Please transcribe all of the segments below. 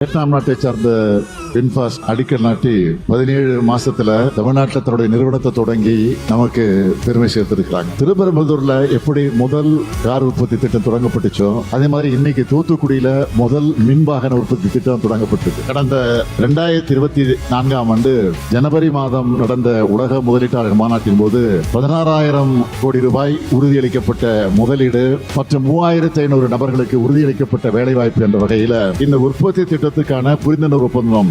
Vietnam நாட்டை சார்ந்த பின்பாஸ் அடிக்கல் நாட்டி பதினேழு மாசத்துல தமிழ்நாட்டில் தன்னுடைய நிறுவனத்தை தொடங்கி நமக்கு பெருமை சேர்த்திருக்கிறாங்க. திருப்பெரும்புதூர்ல எப்படி முதல் கார் உற்பத்தி திட்டம் தொடங்கப்பட்டுச்சோ அதே மாதிரி இன்னைக்கு தூத்துக்குடியில முதல் மின்வாகன உற்பத்தி திட்டம் தொடங்கப்பட்டிருக்கு. கடந்த ரெண்டாயிரத்தி இருபத்தி நான்காம் ஆண்டு ஜனவரி மாதம் நடந்த உலக முதலீட்டாளர் மாநாட்டின் போது பதினாறாயிரம் கோடி ரூபாய் உறுதியளிக்கப்பட்ட முதலீடு மற்றும் மூவாயிரத்தி ஐநூறு நபர்களுக்கு உறுதியளிக்கப்பட்ட வேலைவாய்ப்பு என்ற வகையில் இந்த உற்பத்தி திட்டத்துக்கான புரிந்துணர்வு ஒப்பந்தம்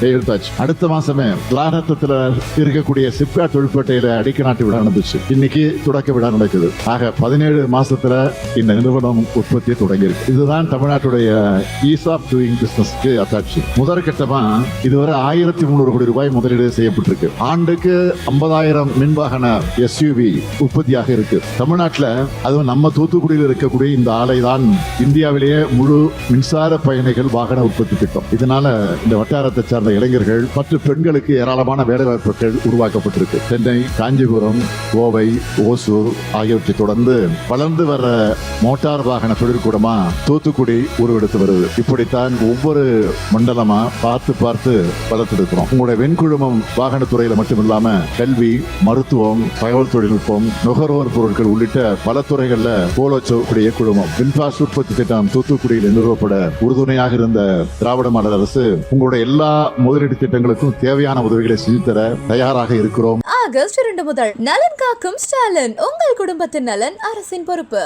கையெழுத்தாச்சு அடுத்த மாசமே கிளாரத்தத்துல இருக்கக்கூடிய சிப்கா தொழிற்பேட்டையில அடிக்க நாட்டு விழா நடந்துச்சு. இன்னைக்கு தொடக்க விழா நடக்குது. ஆக பதினேழு மாசத்துல இந்த நிறுவனம் உற்பத்தியை தொடங்கியிருக்கு. இதுதான் தமிழ்நாட்டுடைய ஈஸ் ஆஃப் டூயிங் பிசினஸ்க்கு அத்தாட்சி முதற்கட்டமா இதுவரை ஆயிரத்தி முந்நூறு கோடி ரூபாய் முதலீடு செய்யப்பட்டிருக்கு. ஆண்டுக்கு ஐம்பதாயிரம் மின்வாகன எஸ்யூவி உற்பத்தியாக இருக்கு. தமிழ்நாட்டில் அதுவும் நம்ம தூத்துக்குடியில் இருக்கக்கூடிய இந்த ஆலை தான் இந்தியாவிலேயே முழு மின்சார பயணிகள் வாகன உற்பத்தி திட்டம். இதனால இந்த வட்டாரத்தை சார்ந்த இளைஞர்கள் மற்றும் பெண்களுக்கு ஏராளமான வேலைவாய்ப்புகள் உருவாக்கப்பட்டிருக்கு. சென்னை காஞ்சிபுரம் கோவை ஓசூர் ஆகியவற்றை தொடர்ந்து வளர்ந்து வர மோட்டார் வாகன தொழிற்கூடமா தூத்துக்குடி உருவெடுத்து வருது. இப்படித்தான் ஒவ்வொரு மண்டலமா பார்த்து பார்த்து வளர்த்தெடுக்கிறோம் உங்களுடைய வெண்குழுமம் வாகன துறையில கல்வி மருத்துவம் தகவல் தொழில்நுட்பம் நுகர்வோர் பொருட்கள் உள்ளிட்ட பல துறைகள்ல போலோச்சக்கூடிய குழுமம். பின்பாஸ் உற்பத்தி திட்டம் தூத்துக்குடியில் நிறுவப்பட உறுதுணையாக இருந்த திராவிட மாடல் அரசு உங்களுடைய எல்லா முதலீடு திட்டங்களுக்கும் தேவையான உதவிகளை செய்து தர தயாராக இருக்கிறோம். ஆகஸ்ட் இரண்டு முதல் நலன் காக்கும் ஸ்டாலின் உங்கள் குடும்பத்தின் நலன் அரசின் பொறுப்பு.